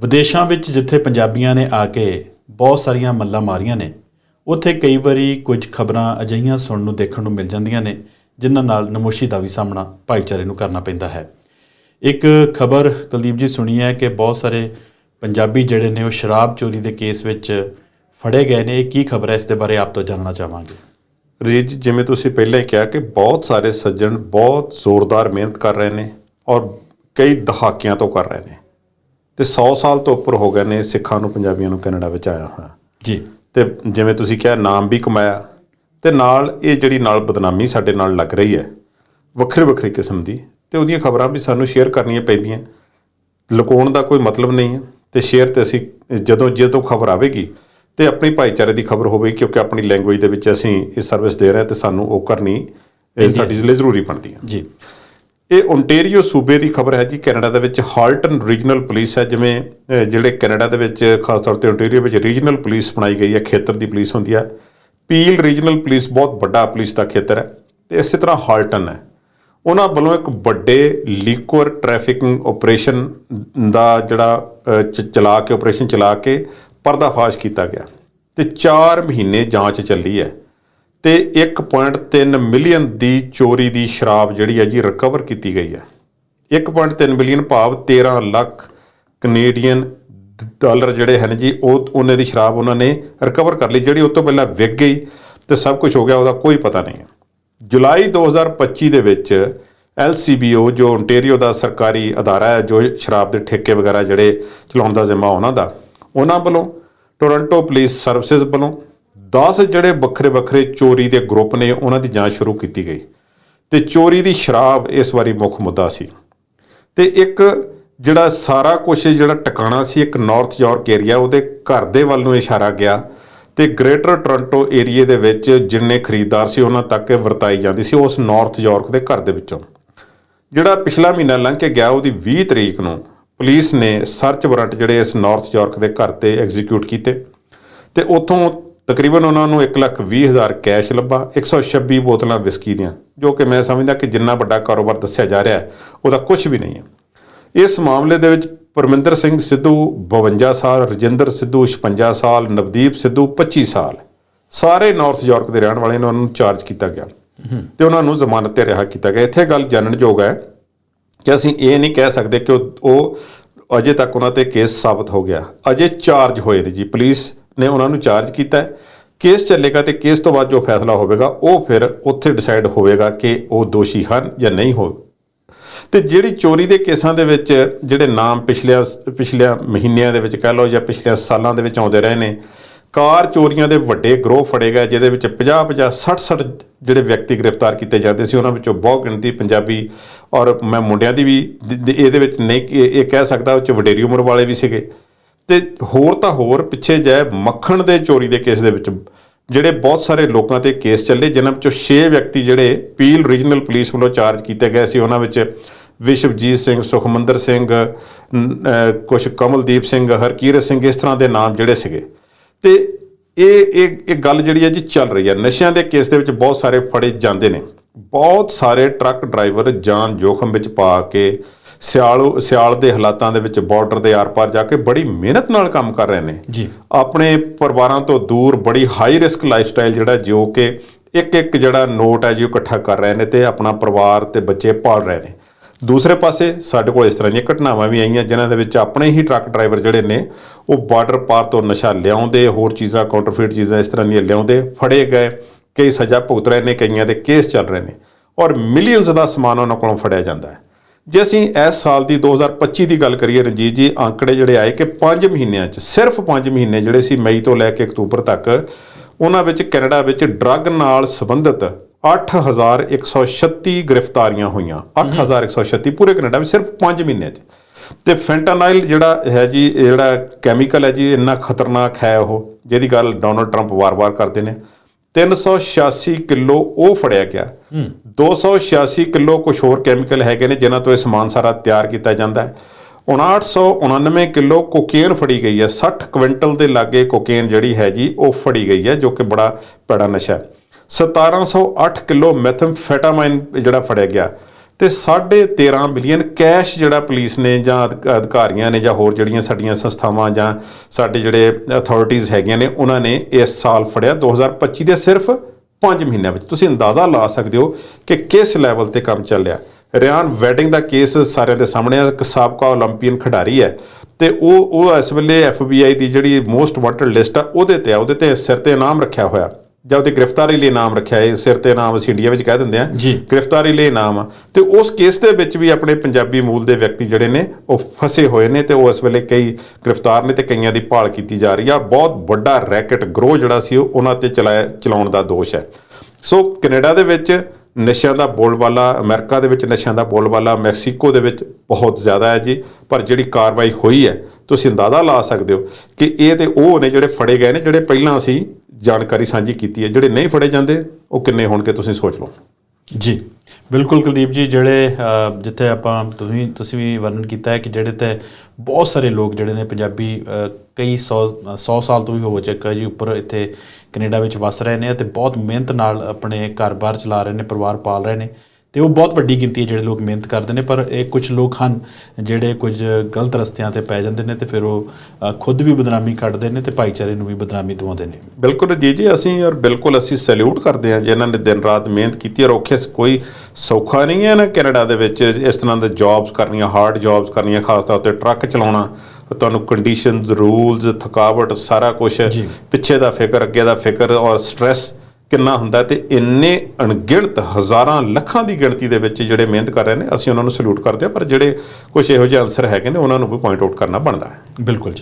ਵਿਦੇਸ਼ਾਂ ਵਿੱਚ ਜਿੱਥੇ ਪੰਜਾਬੀਆਂ ਨੇ ਆ ਕੇ ਬਹੁਤ ਸਾਰੀਆਂ ਮੱਲਾਂ ਮਾਰੀਆਂ ਨੇ, ਉੱਥੇ ਕਈ ਵਾਰੀ ਕੁਝ ਖਬਰਾਂ ਅਜਿਹੀਆਂ ਸੁਣਨ ਨੂੰ ਦੇਖਣ ਨੂੰ ਮਿਲ ਜਾਂਦੀਆਂ ਨੇ, ਜਿਨ੍ਹਾਂ ਨਾਲ ਨਮੋਸ਼ੀ ਦਾ ਵੀ ਸਾਹਮਣਾ ਭਾਈਚਾਰੇ ਨੂੰ ਕਰਨਾ ਪੈਂਦਾ ਹੈ। ਇੱਕ ਖਬਰ ਕੁਲਦੀਪ ਜੀ ਸੁਣੀ ਹੈ ਕਿ ਬਹੁਤ ਸਾਰੇ ਪੰਜਾਬੀ ਜਿਹੜੇ ਨੇ ਉਹ ਸ਼ਰਾਬ ਚੋਰੀ ਦੇ ਕੇਸ ਵਿੱਚ ਫੜੇ ਗਏ ਨੇ। ਇਹ ਕੀ ਖਬਰ ਹੈ? ਇਸ ਦੇ ਬਾਰੇ ਆਪ ਤੋਂ ਜਾਣਨਾ ਚਾਹਾਂਗੇ। ਰੀਜ ਜਿਵੇਂ ਤੁਸੀਂ ਪਹਿਲਾਂ ਹੀ ਕਿਹਾ ਕਿ ਬਹੁਤ ਸਾਰੇ ਸੱਜਣ ਬਹੁਤ ਜ਼ੋਰਦਾਰ ਮਿਹਨਤ ਕਰ ਰਹੇ ਨੇ ਔਰ ਕਈ ਦਹਾਕਿਆਂ ਤੋਂ ਕਰ ਰਹੇ ਨੇ। ਤੇ 100 ਸਾਲ ਤੋਂ ਉੱਪਰ ਹੋ ਗਏ ਨੇ ਸਿੱਖਾਂ ਨੂੰ ਪੰਜਾਬੀਆਂ ਨੂੰ ਕੈਨੇਡਾ ਵਿੱਚ ਆਇਆ ਹੋਇਆ। ਜੀ। ਤੇ ਜਿਵੇਂ ਤੁਸੀਂ ਕਿਹਾ ਨਾਮ ਵੀ ਕਮਾਇਆ। ਤੇ ਨਾਲ ਇਹ ਜਿਹੜੀ ਨਾਲ ਬਦਨਾਮੀ ਸਾਡੇ ਨਾਲ ਲੱਗ ਰਹੀ ਹੈ ਵੱਖਰੇ ਵੱਖਰੇ ਕਿਸਮ ਦੀ ਤੇ ਉਹਦੀਆਂ ਖਬਰਾਂ ਵੀ ਸਾਨੂੰ ਸ਼ੇਅਰ ਕਰਨੀਆਂ ਪੈਂਦੀਆਂ। ਲੁਕਾਉਣ ਦਾ ਕੋਈ ਮਤਲਬ ਨਹੀਂ ਹੈ ਤੇ ਸ਼ੇਅਰ ਤੇ ਅਸੀਂ ਜਦੋਂ ਜਦੋਂ ਖਬਰ ਆਵੇਗੀ ਤੇ ਆਪਣੀ ਭਾਈਚਾਰੇ ਦੀ ਖਬਰ ਹੋਵੇਗੀ ਕਿਉਂਕਿ ਆਪਣੀ ਲੈਂਗੁਏਜ ਦੇ ਵਿੱਚ ਅਸੀਂ ਇਹ ਸਰਵਿਸ ਦੇ ਰਹੇ ਹਾਂ ਤੇ ਸਾਨੂੰ ਉਹ ਕਰਨੀ ਸਾਡੀ ਲਈ ਜ਼ਰੂਰੀ ਬਣਦੀ ਹੈ। ਜੀ। ਇਹ ਓਨਟੇਰੀਓ ਸੂਬੇ ਦੀ ਖਬਰ ਹੈ ਜੀ। ਕੈਨੇਡਾ ਦੇ ਵਿੱਚ ਹਾਲਟਨ ਰੀਜਨਲ ਪੁਲਿਸ ਹੈ, ਜਿਵੇਂ ਜਿਹੜੇ ਕੈਨੇਡਾ ਦੇ ਵਿੱਚ ਖਾਸ ਤੌਰ ਤੇ ਓਨਟੇਰੀਓ ਵਿੱਚ ਰੀਜਨਲ ਪੁਲਿਸ ਬਣਾਈ ਗਈ ਹੈ, ਖੇਤਰ ਦੀ ਪੁਲਿਸ ਹੁੰਦੀ ਹੈ। ਪੀਲ ਰੀਜਨਲ ਪੁਲਿਸ ਬਹੁਤ ਵੱਡਾ ਪੁਲਿਸ ਦਾ ਖੇਤਰ ਹੈ ਤੇ ਇਸੇ ਤਰ੍ਹਾਂ ਹਾਲਟਨ ਹੈ। ਉਹਨਾਂ ਵੱਲੋਂ ਇੱਕ ਵੱਡੇ ਲੀਕੁਅਰ ਟ੍ਰੈਫਿਕਿੰਗ ਆਪਰੇਸ਼ਨ ਦਾ ਜਿਹੜਾ ਚ- ਚਲਾ ਕੇ ਆਪਰੇਸ਼ਨ ਚਲਾ ਕੇ ਪਰਦਾਫਾਸ਼ ਕੀਤਾ ਗਿਆ। ਤੇ 4 ਮਹੀਨੇ ਜਾਂਚ ਚੱਲੀ ਹੈ। ਤੇ 1.3 ਮਿਲੀਅਨ ਦੀ ਚੋਰੀ ਦੀ ਸ਼ਰਾਬ ਜਿਹੜੀ ਹੈ ਜੀ ਰਿਕਵਰ ਕੀਤੀ ਗਈ ਹੈ। 1.3 ਮਿਲੀਅਨ ਭਾਵ 13 ਲੱਖ ਕੈਨੇਡੀਅਨ ਡਾਲਰ ਜਿਹੜੇ ਹਨ ਜੀ, ਉਹ ਉਹਨੇ ਦੀ ਸ਼ਰਾਬ ਉਹਨਾਂ ਨੇ ਰਿਕਵਰ ਕਰ ਲਈ, ਜਿਹੜੀ ਉਸ ਤੋਂ ਪਹਿਲਾਂ ਵਿਕ ਗਈ ਤੇ ਸਭ ਕੁਝ ਹੋ ਗਿਆ, ਉਹਦਾ ਕੋਈ ਪਤਾ ਨਹੀਂ ਹੈ। ਜੁਲਾਈ 2025 ਦੇ ਵਿੱਚ LCBO ਜੋ ਓਨਟਾਰੀਓ ਦਾ ਸਰਕਾਰੀ ਅਦਾਰਾ ਹੈ, ਜੋ ਸ਼ਰਾਬ ਦੇ ਠੇਕੇ ਵਗੈਰਾ ਜਿਹੜੇ ਚਲਾਉਣ ਦਾ ਜ਼ਿੰਮਾ ਉਹਨਾਂ ਦਾ, ਉਹਨਾਂ ਵੱਲੋਂ ਟੋਰਾਂਟੋ ਪੁਲਿਸ ਸਰਵਿਸਿਜ਼ ਵੱਲੋਂ 10 ਜਿਹੜੇ ਵੱਖਰੇ ਵੱਖਰੇ ਚੋਰੀ ਦੇ ਗਰੁੱਪ ਨੇ, ਉਹਨਾਂ ਦੀ ਜਾਂਚ ਸ਼ੁਰੂ ਕੀਤੀ ਗਈ। ਤੇ ਚੋਰੀ ਦੀ ਸ਼ਰਾਬ ਇਸ ਵਾਰੀ ਮੁੱਖ ਮੁੱਦਾ ਸੀ। ਤੇ ਇੱਕ ਜਿਹੜਾ ਸਾਰਾ ਕੁਝ ਜਿਹੜਾ ਟਿਕਾਣਾ ਸੀ, ਇੱਕ ਨਾਰਥ ਯਾਰਕ ਏਰੀਆ ਉਹਦੇ ਘਰ ਦੇ ਵੱਲ ਨੂੰ ਇਸ਼ਾਰਾ ਗਿਆ। ਤੇ ਗ੍ਰੇਟਰ ਟੋਰਾਂਟੋ ਏਰੀਏ ਦੇ ਵਿੱਚ ਜਿੰਨੇ ਖਰੀਦਦਾਰ ਸੀ, ਉਹਨਾਂ ਤੱਕ ਇਹ ਵਰਤਾਈ ਜਾਂਦੀ ਸੀ ਉਸ ਨਾਰਥ ਯਾਰਕ ਦੇ ਘਰ ਦੇ ਵਿੱਚੋਂ। ਜਿਹੜਾ ਪਿਛਲਾ ਮਹੀਨਾ ਲੰਘ ਕੇ ਗਿਆ, ਉਹਦੀ 20 ਤਰੀਕ ਨੂੰ ਪੁਲਿਸ ਨੇ ਸਰਚ ਵਾਰੰਟ ਜਿਹੜੇ ਇਸ ਨਾਰਥ ਯਾਰਕ ਦੇ ਘਰ ਤੇ ਐਗਜ਼ੀਕਿਊਟ ਕੀਤੇ। ਤੇ ਉੱਥੋਂ ਤਕਰੀਬਨ ਉਹਨਾਂ ਨੂੰ 1 ਲੱਖ 20 ਹਜ਼ਾਰ ਕੈਸ਼ ਲੱਭਾ 126 ਬੋਤਲਾਂ ਵਿਸਕੀ ਦੀਆਂ ਜੋ ਕਿ ਮੈਂ ਸਮਝਦਾ ਕਿ ਜਿੰਨਾ ਵੱਡਾ ਕਾਰੋਬਾਰ ਦੱਸਿਆ ਜਾ ਰਿਹਾ ਹੈ ਉਹਦਾ ਕੁਝ ਵੀ ਨਹੀਂ ਹੈ। ਇਸ ਮਾਮਲੇ ਦੇ ਵਿੱਚ ਪਰਮਿੰਦਰ ਸਿੰਘ ਸਿੱਧੂ 52 ਸਾਲ ਰਜਿੰਦਰ ਸਿੱਧੂ 56 ਸਾਲ ਨਵਦੀਪ ਸਿੱਧੂ 25 ਸਾਲ। ਸਾਰੇ ਨਾਰਥ ਯਾਰਕ ਦੇ ਰਹਿਣ ਵਾਲੇ ਨੇ ਉਹਨਾਂ ਨੂੰ ਚਾਰਜ ਕੀਤਾ ਗਿਆ। ਤੇ ਉਹਨਾਂ ਨੂੰ ਜ਼ਮਾਨਤ ਤੇ ਰਿਹਾ ਕੀਤਾ ਗਿਆ। ਇੱਥੇ ਗੱਲ ਜਾਣਨਯੋਗ ਹੈ ਕਿ ਅਸੀਂ ਇਹ ਨਹੀਂ ਕਹਿ ਸਕਦੇ ਕਿ ਉਹ ਅਜੇ ਤੱਕ ਉਹਨਾਂ ਤੇ ਕੇਸ ਸਾਬਤ ਹੋ ਗਿਆ। ਅਜੇ ਚਾਰਜ ਹੋਏ ਨੇ ਜੀ ਪੁਲਿਸ ਨੇ ਉਹਨਾਂ ਨੂੰ ਚਾਰਜ ਕੀਤਾ ਹੈ। ਕੇਸ ਚੱਲੇਗਾ ਤੇ ਕੇਸ ਤੋਂ ਬਾਅਦ ਜੋ ਫੈਸਲਾ ਹੋਵੇਗਾ, ਉਹ ਫਿਰ ਉੱਥੇ ਡਿਸਾਈਡ ਹੋਵੇਗਾ ਕਿ ਉਹ ਦੋਸ਼ੀ ਹਨ ਜਾਂ ਨਹੀਂ ਹੋ ਤੇ ਜਿਹੜੀ ਚੋਰੀ ਦੇ ਕੇਸਾਂ ਦੇ ਵਿੱਚ ਜਿਹੜੇ ਨਾਮ ਪਿਛਲੇ ਪਿਛਲੇ ਮਹੀਨਿਆਂ ਦੇ ਵਿੱਚ ਕਹਿ ਲਓ ਜਾਂ ਪਿਛਲੇ ਸਾਲਾਂ ਦੇ ਵਿੱਚ ਆਉਂਦੇ ਰਹੇ ਨੇ, ਕਾਰ ਚੋਰੀਆਂ ਦੇ ਵੱਡੇ ਗਰੋਹ ਫੜੇ ਗਏ, ਜਿਹਦੇ ਵਿੱਚ 50 50 60 60 ਜਿਹੜੇ ਵਿਅਕਤੀ ਗ੍ਰਿਫਤਾਰ ਕੀਤੇ ਜਾਂਦੇ ਸੀ, ਉਹਨਾਂ ਵਿੱਚੋਂ ਬਹੁਤ ਗਿਣਤੀ ਪੰਜਾਬੀ ਔਰ ਮੈਂ ਮੁੰਡਿਆਂ ਦੀ ਵੀ ਇਹਦੇ ਵਿੱਚ ਨਹੀਂ ਇਹ ਕਹਿ ਸਕਦਾ, ਉਹ ਚ ਵਡੇਰੀ ਉਮਰ ਵਾਲੇ ਵੀ ਸੀਗੇ। ਤੇ ਹੋਰ ਤਾਂ ਹੋਰ ਪਿੱਛੇ ਜੈ ਮੱਖਣ ਦੇ ਚੋਰੀ ਦੇ ਕੇਸ ਦੇ ਵਿੱਚ, ਜਿਹੜੇ ਬਹੁਤ ਸਾਰੇ ਲੋਕਾਂ ਤੇ ਕੇਸ ਚੱਲੇ, ਜਿਨ੍ਹਾਂ ਵਿੱਚੋਂ 6 ਵਿਅਕਤੀ ਜਿਹੜੇ ਪੀਲ ਰੀਜਨਲ ਪੁਲਿਸ ਵੱਲੋਂ ਚਾਰਜ ਕੀਤੇ ਗਏ ਸੀ, ਉਹਨਾਂ ਵਿੱਚ ਵਿਸ਼ਵਜੀਤ ਸਿੰਘ, ਸੁਖਮੰਦਰ ਸਿੰਘ ਕੁਝ ਕਮਲਦੀਪ ਸਿੰਘ, ਹਰਕੀਰਤ ਸਿੰਘ, ਇਸ ਤਰ੍ਹਾਂ ਦੇ ਨਾਮ ਜਿਹੜੇ ਸੀਗੇ। ਤੇ ਇਹ ਇਹ ਇਹ ਗੱਲ ਜਿਹੜੀ ਹੈ ਜੀ ਚੱਲ ਰਹੀ ਹੈ। ਨਸ਼ਿਆਂ ਦੇ ਕੇਸ ਦੇ ਵਿੱਚ ਬਹੁਤ ਸਾਰੇ ਫੜੇ ਜਾਂਦੇ ਨੇ। ਬਹੁਤ ਸਾਰੇ ਟਰੱਕ ਡਰਾਈਵਰ ਜਾਨ ਜੋਖਮ ਵਿੱਚ ਪਾ ਕੇ ਸਿਆਲ ਸਿਆਲ ਦੇ ਹਾਲਾਤਾਂ ਦੇ ਵਿੱਚ ਬਾਰਡਰ ਦੇ ਆਰ-ਪਾਰ ਜਾ ਕੇ ਬੜੀ ਮਿਹਨਤ ਨਾਲ ਕੰਮ ਕਰ ਰਹੇ ਨੇ। ਜੀ। ਆਪਣੇ ਪਰਿਵਾਰਾਂ ਤੋਂ ਦੂਰ ਬੜੀ ਹਾਈ ਰਿਸਕ ਲਾਈਫਸਟਾਈਲ ਜਿਹੜਾ ਜਿਉ ਕੇ ਇੱਕ ਇੱਕ ਜਿਹੜਾ ਨੋਟ ਹੈ ਜੀ ਉਹ ਇਕੱਠਾ ਕਰ ਰਹੇ ਨੇ ਤੇ ਆਪਣਾ ਪਰਿਵਾਰ ਤੇ ਬੱਚੇ ਪਾਲ ਰਹੇ ਨੇ। ਦੂਸਰੇ ਪਾਸੇ ਸਾਡੇ ਕੋਲ ਇਸ ਤਰ੍ਹਾਂ ਦੀਆਂ ਘਟਨਾਵਾਂ ਵੀ ਆਈਆਂ ਜਿਨ੍ਹਾਂ ਦੇ ਵਿੱਚ ਆਪਣੇ ਹੀ ਟਰੱਕ ਡਰਾਈਵਰ ਜਿਹੜੇ ਨੇ ਉਹ ਬਾਰਡਰ ਪਾਰ ਤੋਂ ਨਸ਼ਾ ਲਿਆਉਂਦੇ ਹੋਰ ਚੀਜ਼ਾਂ ਕਾਊਂਟਰਫੀਟ ਚੀਜ਼ਾਂ ਇਸ ਤਰ੍ਹਾਂ ਦੀਆਂ ਲਿਆਉਂਦੇ ਫੜੇ ਗਏ ਕਈ ਸਜ਼ਾ ਭੁਗਤ ਰਹੇ ਨੇ ਕਈਆਂ ਦੇ ਕੇਸ ਚੱਲ ਰਹੇ ਨੇ ਔਰ ਮਿਲੀਅਨਸ ਦਾ ਸਮਾਨ ਉਹਨਾਂ ਕੋਲੋਂ ਫੜਿਆ ਜਾਂਦਾ ਹੈ। ਜੇ ਅਸੀਂ ਇਸ ਸਾਲ ਦੀ 2025 ਦੀ ਗੱਲ ਕਰੀਏ ਰਣਜੀਤ ਜੀ ਅੰਕੜੇ ਜਿਹੜੇ ਆਏ ਕਿ 5 ਮਹੀਨਿਆਂ 'ਚ ਸਿਰਫ 5 ਮਹੀਨੇ ਜਿਹੜੇ ਸੀ ਮਈ ਤੋਂ ਲੈ ਕੇ ਅਕਤੂਬਰ ਤੱਕ ਉਹਨਾਂ ਵਿੱਚ ਕੈਨੇਡਾ ਵਿੱਚ ਡਰੱਗ ਨਾਲ ਸੰਬੰਧਿਤ 8136 ਗ੍ਰਿਫਤਾਰੀਆਂ ਹੋਈਆਂ। 8136 ਪੂਰੇ ਕੈਨੇਡਾ ਵਿੱਚ ਸਿਰਫ 5 ਮਹੀਨਿਆਂ 'ਚ। ਤੇ ਫੈਂਟਾਨਾਈਲ ਜਿਹੜਾ ਹੈ ਜੀ ਜਿਹੜਾ ਕੈਮੀਕਲ ਹੈ ਜੀ ਇੰਨਾ ਖਤਰਨਾਕ ਹੈ ਉਹ ਜਿਹਦੀ ਗੱਲ ਡੋਨਲਡ ਟਰੰਪ ਵਾਰ-ਵਾਰ ਕਰਦੇ ਨੇ। 386 ਕਿਲੋ ਉਹ ਫੜਿਆ ਗਿਆ। 286 ਕਿਲੋ ਕੁਝ ਹੋਰ ਕੈਮੀਕਲ ਹੈਗੇ ਨੇ ਜਿਨ੍ਹਾਂ ਤੋਂ ਇਹ ਸਮਾਨ ਸਾਰਾ ਤਿਆਰ ਕੀਤਾ ਜਾਂਦਾ ਹੈ। 5999 ਕਿਲੋ ਕੋਕੇਨ ਫੜੀ ਗਈ ਹੈ। 60 ਕੁਇੰਟਲ ਦੇ ਲਾਗੇ ਕੋਕੇਨ ਜਿਹੜੀ ਹੈ ਜੀ ਉਹ ਫੜੀ ਗਈ ਹੈ ਜੋ ਕਿ ਬੜਾ ਭੈੜਾ ਨਸ਼ਾ ਹੈ। 1708 ਕਿਲੋ ਮੈਥਮਫੈਟਾਮਾਈਨ ਜਿਹੜਾ ਫੜਿਆ ਗਿਆ। ਤੇ 13.5 ਮਿਲੀਅਨ ਕੈਸ਼ ਜਿਹੜਾ ਪੁਲਿਸ ਨੇ ਜਾਂ ਅਧਿਕਾਰੀਆਂ ਨੇ ਜਾਂ ਹੋਰ ਜਿਹੜੀਆਂ ਸਾਡੀਆਂ ਸੰਸਥਾਵਾਂ ਜਾਂ ਸਾਡੇ ਜਿਹੜੇ ਅਥਾਰਟੀਆਂ ਹੈਗੀਆਂ ਨੇ, ਉਹਨਾਂ ਨੇ ਇਸ ਸਾਲ ਫੜਿਆ। 2025 ਦੇ ਸਿਰਫ 5 ਮਹੀਨਿਆਂ ਵਿੱਚ। ਤੁਸੀਂ ਅੰਦਾਜ਼ਾ ਲਾ ਸਕਦੇ ਹੋ ਕਿ ਕਿਸ ਲੈਵਲ ਤੇ ਕੰਮ ਚੱਲਿਆ ਰਿਆਨ ਵੈਡਿੰਗ ਦਾ ਕੇਸ ਸਾਰਿਆਂ ਦੇ ਸਾਹਮਣੇ ਆ। ਇੱਕ ਸਾਬਕਾ 올림픽ੀਅਨ ਖਿਡਾਰੀ ਹੈ ਤੇ ਉਹ ਉਹ ਇਸ ਵੇਲੇ ਐਫਬੀਆਈ ਦੀ ਜਿਹੜੀ ਮੋਸਟ ਵਾਂਟਡ ਲਿਸਟ ਆ, ਉਹਦੇ ਤੇ ਆ। ਉਹਦੇ ਤੇ ਸਿਰ ਤੇ ਨਾਮ ਰੱਖਿਆ ਹੋਇਆ। ਜਾਂ ਉਹਦੀ ਗ੍ਰਿਫਤਾਰੀ ਲਈ ਨਾਮ ਰੱਖਿਆ ਹੈ ਸਿਰ ਤੇ ਨਾਮ ਅਸੀਂ ਇੰਡੀਆ ਵਿੱਚ ਕਹਿ ਦਿੰਦੇ ਆ ਜੀ। ਗ੍ਰਿਫਤਾਰੀ ਲਈ ਨਾਮ। ਆ ਤੇ ਉਸ ਕੇਸ ਦੇ ਵਿੱਚ ਵੀ ਆਪਣੇ ਪੰਜਾਬੀ ਮੂਲ ਦੇ ਵਿਅਕਤੀ ਜਿਹੜੇ ਨੇ ਉਹ ਫਸੇ ਹੋਏ ਨੇ ਤੇ ਉਹ ਇਸ ਵੇਲੇ ਕਈ ਗ੍ਰਿਫਤਾਰ ਨੇ ਤੇ ਕਈਆਂ ਦੀ ਭਾਲ ਕੀਤੀ ਜਾ ਰਹੀ ਆ। ਬਹੁਤ ਵੱਡਾ ਰੈਕਟ ਗਰੋਹ ਜਿਹੜਾ ਸੀ ਉਹ ਉਹਨਾਂ ਤੇ ਚਲਾਇਆ ਚਲਾਉਣ ਦਾ ਦੋਸ਼ ਹੈ। ਸੋ ਕੈਨੇਡਾ ਦੇ ਵਿੱਚ ਨਸ਼ਿਆਂ ਦਾ ਬੋਲਬਾਲਾ ਅਮਰੀਕਾ ਦੇ ਵਿੱਚ ਨਸ਼ਿਆਂ ਦਾ ਬੋਲਬਾਲਾ ਮੈਕਸੀਕੋ ਦੇ ਵਿੱਚ ਬਹੁਤ ਜ਼ਿਆਦਾ ਹੈ ਜੀ। ਪਰ ਜਿਹੜੀ ਕਾਰਵਾਈ ਹੋਈ ਹੈ ਤੁਸੀਂ ਅੰਦਾਜ਼ਾ ਲਾ ਸਕਦੇ ਹੋ ਕਿ ਇਹ ਤੇ ਉਹ ਨੇ ਜਿਹੜੇ ਫੜੇ ਗਏ ਨੇ ਜਿਹੜੇ ਪਹਿਲਾਂ ਅਸੀਂ ਜਾਣਕਾਰੀ ਸਾਂਝੀ ਕੀਤੀ ਹੈ। ਜਿਹੜੇ ਨਹੀਂ ਫੜੇ ਜਾਂਦੇ, ਉਹ ਕਿੰਨੇ ਹੋਣਗੇ ਤੁਸੀਂ ਸੋਚ ਲਓ। ਜੀ, ਬਿਲਕੁਲ ਕੁਲਦੀਪ ਜੀ, ਜਿਹੜੇ ਜਿੱਥੇ ਆਪਾਂ ਤੁਸੀਂ ਤੁਸੀਂ ਵੀ ਵਰਣਨ ਕੀਤਾ ਹੈ ਕਿ ਜਿਹੜੇ ਤੇ ਬਹੁਤ ਸਾਰੇ ਲੋਕ ਜਿਹੜੇ ਨੇ ਪੰਜਾਬੀ ਕਈ 100 100 ਸਾਲ ਤੋਂ ਵੀ ਹੋ ਚੁੱਕਾ ਜੀ, ਉੱਪਰ ਇੱਥੇ ਕੈਨੇਡਾ ਵਿੱਚ ਵਸ ਰਹੇ ਨੇ ਤੇ ਬਹੁਤ ਮਿਹਨਤ ਨਾਲ ਆਪਣੇ ਘਰ-ਬਾਰ ਚਲਾ ਰਹੇ ਨੇ, ਪਰਿਵਾਰ ਪਾਲ ਰਹੇ ਨੇ। ਤੇ ਉਹ ਬਹੁਤ ਵੱਡੀ ਗਿਣਤੀ ਹੈ ਜਿਹੜੇ ਲੋਕ ਮਿਹਨਤ ਕਰਦੇ ਨੇ ਪਰ ਇਹ ਕੁਝ ਲੋਕ ਹਨ ਜਿਹੜੇ ਕੁਝ ਗਲਤ ਰਸਤਿਆਂ ਤੇ ਪੈ ਜਾਂਦੇ ਨੇ ਤੇ ਫਿਰ ਉਹ ਖੁਦ ਵੀ ਬਦਨਾਮੀ ਕੱਢਦੇ ਨੇ ਤੇ ਭਾਈਚਾਰੇ ਨੂੰ ਵੀ ਬਦਨਾਮੀ ਦਵਾਉਂਦੇ ਨੇ ਬਿਲਕੁਲ ਜੀ ਜੀ ਅਸੀਂ ਔਰ ਬਿਲਕੁਲ ਅਸੀਂ ਸੈਲੂਟ ਕਰਦੇ ਹਾਂ ਜਿਨ੍ਹਾਂ ਨੇ ਦਿਨ ਰਾਤ ਮਿਹਨਤ ਕੀਤੀ ਔਰ ਔਖੇ ਕੋਈ ਸੌਖਾ ਨਹੀਂ ਹੈ ਨਾ ਕੈਨੇਡਾ ਦੇ ਵਿੱਚ ਇਸ ਤਰ੍ਹਾਂ ਦੇ ਜੌਬਸ ਕਰਨੀਆਂ ਹਾਰਡ ਜੌਬਸ ਕਰਨੀਆਂ ਖਾਸ ਤੌਰ ਤੇ ਟਰੱਕ ਚਲਾਉਣਾ ਤੁਹਾਨੂੰ ਕੰਡੀਸ਼ਨਸ ਰੂਲਸ ਥਕਾਵਟ ਸਾਰਾ ਕੁਝ। ਪਿੱਛੇ ਦਾ ਫਿਕਰ ਅੱਗੇ ਦਾ ਫਿਕਰ ਔਰ ਸਟ੍ਰੈਸ ਕਿੰਨਾ ਹੁੰਦਾ ਤੇ ਇੰਨੇ ਅਣਗਿਣਤ ਹਜ਼ਾਰਾਂ ਲੱਖਾਂ ਦੀ ਗਿਣਤੀ ਦੇ ਵਿੱਚ ਜਿਹੜੇ ਮਿਹਨਤ ਕਰ ਰਹੇ ਨੇ, ਅਸੀਂ ਉਹਨਾਂ ਨੂੰ ਸਲੂਟ ਕਰਦੇ ਹਾਂ, ਪਰ ਜਿਹੜੇ ਕੁਝ ਇਹੋ ਜਿਹੇ ਆਨਸਰ ਹੈਗੇ ਨੇ, ਉਹਨਾਂ ਨੂੰ ਵੀ ਪੁਆਇੰਟ ਆਊਟ ਕਰਨਾ ਬਣਦਾ ਹੈ। ਬਿਲਕੁਲ ਜੀ।